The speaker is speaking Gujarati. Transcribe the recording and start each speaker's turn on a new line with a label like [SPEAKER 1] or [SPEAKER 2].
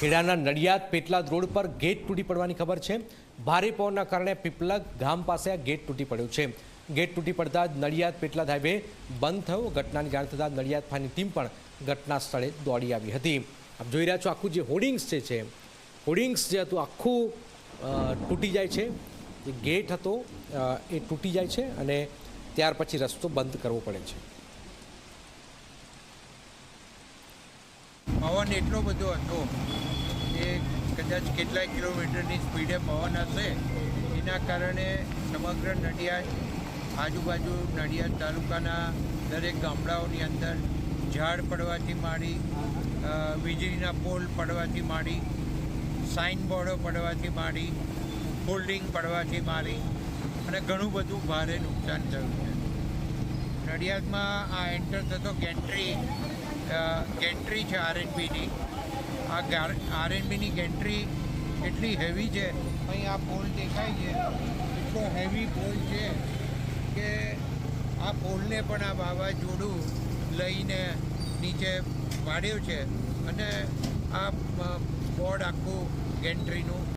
[SPEAKER 1] ખેડાના નડિયાદ પેટલાદ રોડ પર ગેટ તૂટી પડવાની ખબર છે. ભારે પવનના કારણે પીપલગ ગામ પાસે આ ગેટ તૂટી પડ્યો છે. ગેટ તૂટી પડતા જ નડિયાદ પેટલાદ હાઈવે બંધ થયો. ઘટનાની જાણ થતાં નડિયાદ ફાની ટીમ પણ ઘટના સ્થળે દોડી આવી હતી. આપ જોઈ રહ્યા છો આખું જે હોર્ડિંગ્સ જે છે. હોર્ડિંગ્સ જે હતું આખું તૂટી જાય છે. જે ગેટ હતો એ તૂટી જાય છે અને ત્યાર પછી રસ્તો બંધ કરવો પડે છે.
[SPEAKER 2] પવન એટલો બધો હતો. કદાચ કેટલાય કિલોમીટરની સ્પીડે પવન હશે, એના કારણે સમગ્ર નડિયાદ, આજુબાજુ નડિયાદ તાલુકાના દરેક ગામડાઓની અંદર ઝાડ પડવાથી માંડી વીજળીના પોલ પડવાથી માંડી સાઇનબોર્ડો પડવાથી માંડી હોલ્ડિંગ પડવાથી માંડી અને ઘણું બધું ભારે નુકસાન થયું છે. નડિયાદમાં આ એન્ટર થતો ગેન્ટ્રી ગેન્ટ્રી છે આરએનબીની. આ આરએનબીની ગેન્ટ્રી એટલી હેવી છે. અહીં આ પોલ દેખાય છે. એટલો હેવી પોલ છે કે આ પોલને પણ આ વાવાઝોડું લઈને નીચે પાડ્યો છે. અને આ બોર્ડ આખું ગેન્ટ્રીનું